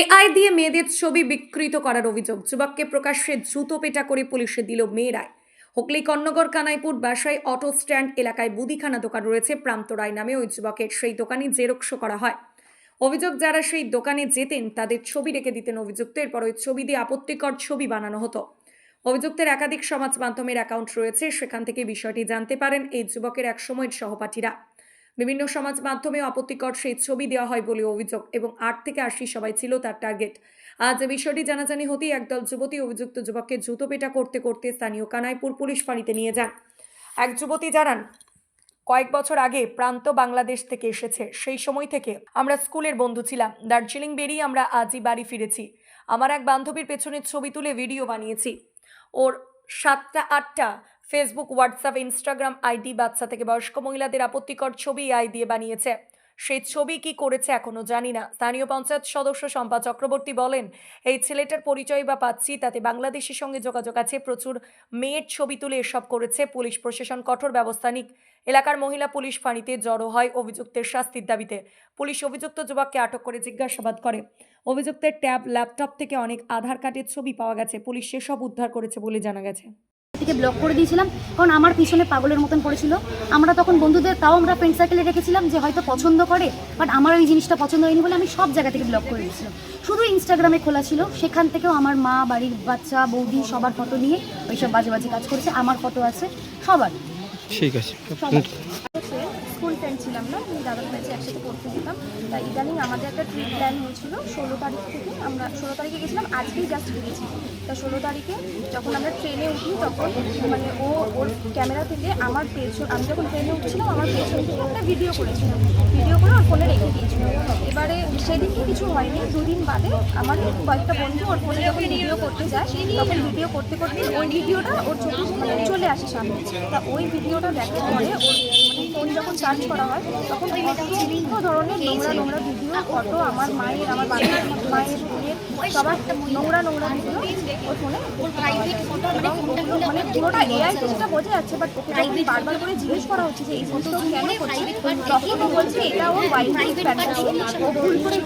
AI দিয়ে মেয়েদের ছবি বিকৃত করার অভিযোগ। যুবককে প্রকাশ্যে জুতো পেটা করে পুলিশে দিল মেয়েরায় হুগলি, কর্ণগর, কানাইপুর বাসায় অটো স্ট্যান্ড এলাকায় বুদিখানা দোকান রয়েছে প্রান্ত রায় নামে ওই যুবকের। সেই দোকানে জেরক্সও করা হয়। অভিযোগ, যারা সেই দোকানে যেতেন, তাদের ছবি রেখে দিতেন অভিযুক্ত। এরপর ওই ছবি দিয়ে আপত্তিকর ছবি বানানো হতো। অভিযুক্তের একাধিক সমাজ মাধ্যমের অ্যাকাউন্ট রয়েছে। সেখান থেকে বিষয়টি জানতে পারেন এই যুবকের এক একসময়ের সহপাঠীরা। বিভিন্ন সমাজ মাধ্যমে আপত্তিকর সেই ছবি দেওয়া হয় বলে অভিযোগ এবং আট থেকে আশি সবাই ছিল তার টার্গেট আজ বিষয়টি জানাজানি হতেই একদল যুবতী অভিযুক্ত যুবককে জুতো পেটা করতে করতে স্থানীয় কানাইপুর পুলিশ ফাঁড়িতে নিয়ে যান। এক যুবতী জানান, কয়েক বছর আগে প্রান্ত বাংলাদেশ থেকে এসেছে, সেই সময় থেকে আমরা স্কুলের বন্ধু ছিলাম। দার্জিলিং বেরিয়ে আমরা আজই বাড়ি ফিরেছি। আমার এক বান্ধবীর পেছনে ছবি তুলে ভিডিও বানিয়েছি। ওর সাতটা, আটটা ফেসবুক হোয়াটসঅ্যাপ ইনস্টাগ্রাম আইডি বাচ্চা থেকে বয়স্ক মহিলাদের আপত্তিকর ছবি আই দিয়ে বানিয়েছে। সেই ছবি কি করেছে এখনও জানি না। স্থানীয় পঞ্চায়েত সদস্য শম্পা চক্রবর্তী বলেন, এই ছেলেটার পরিচয় বা পাচ্ছি, তাতে বাংলাদেশের সঙ্গে যোগাযোগ আছে, প্রচুর মেয়ের ছবি তুলে এসব করেছে, পুলিশ প্রশাসন কঠোর ব্যবস্থা নিক। এলাকার মহিলা পুলিশ ফাঁড়িতে জড়ো হয় অভিযুক্তের শাস্তির দাবিতে। পুলিশ অভিযুক্ত যুবককে আটক করে জিজ্ঞাসাবাদ করে। অভিযুক্তের ট্যাব, ল্যাপটপ থেকে অনেক আধার কার্ডের ছবি পাওয়া গেছে। পুলিশ সেসব উদ্ধার করেছে বলে জানা গেছে। থেকে ব্লক করে দিয়েছিলাম কারণ আমার পিছনে পাগলের মতন পড়েছিল। আমরা তখন বন্ধুদের তাও আমরা ফ্রেন্ড সার্কেলে রেখেছিলাম যে হয়তো পছন্দ করে বাট আমার ওই জিনিসটা পছন্দ হয়নি বলে আমি সব জায়গা থেকে ব্লক করে দিয়েছিলাম। শুধু ইনস্টাগ্রামে খোলা ছিল সেখান থেকেও আমার মা বাড়ির বাচ্চা বৌদি সবার ফটো নিয়ে ওইসব বাজে বাজে কাজ করেছে আমার ফটো আছে সবার। ঠিক আছে। সবার ছিলাম না, আমি দাদার কাছে একসাথে পড়তে যেতাম। তা ইদানিং আমাদের একটা ট্রিপ প্ল্যান হয়েছিল, ষোলো তারিখ থেকে আমরা, ষোলো তারিখে গেছিলাম, আজকেই জাস্ট বেরিয়েছি তা ষোলো তারিখে যখন আমরা ট্রেনে উঠি, তখন মানে ও, ওর ক্যামেরা থেকে আমার পেছন, আমি যখন ট্রেনে উঠছিলাম, আমার পেছন থেকে একটা ভিডিও করেছিল। ভিডিও করে ওর ফোনে রেখে দিয়েছিল। এবারে সেদিনকে কিছু হয়নি, দুদিন বাদে আমার কয়েকটা বন্ধু ওর ফোনে যখন ভিডিও করতে যায়, তখন ভিডিও করতে করতে ওই ভিডিওটা ওর চোখের চলে আসে সামনে। তা ওই ভিডিওটা দেখার পরে ওর ফোন যখন সার্চ করা হয় তখন বিভিন্ন ধরনের নোংরা নোংরা ভিডিও ফটো আমার মায়ের আমার বাবার মায়ের বিয়ের সবার নোংরা নোংরা ভিডিও ওর ফোনে মানে পুরোটা এআই যেটা বোঝা যাচ্ছে বাট ওকে যখন বারবার করে জিজ্ঞেস করা হচ্ছে যে এই ফটো কেন করছে তখন ও বলছে এটা ওর ওয়াইফ ও ভুল করে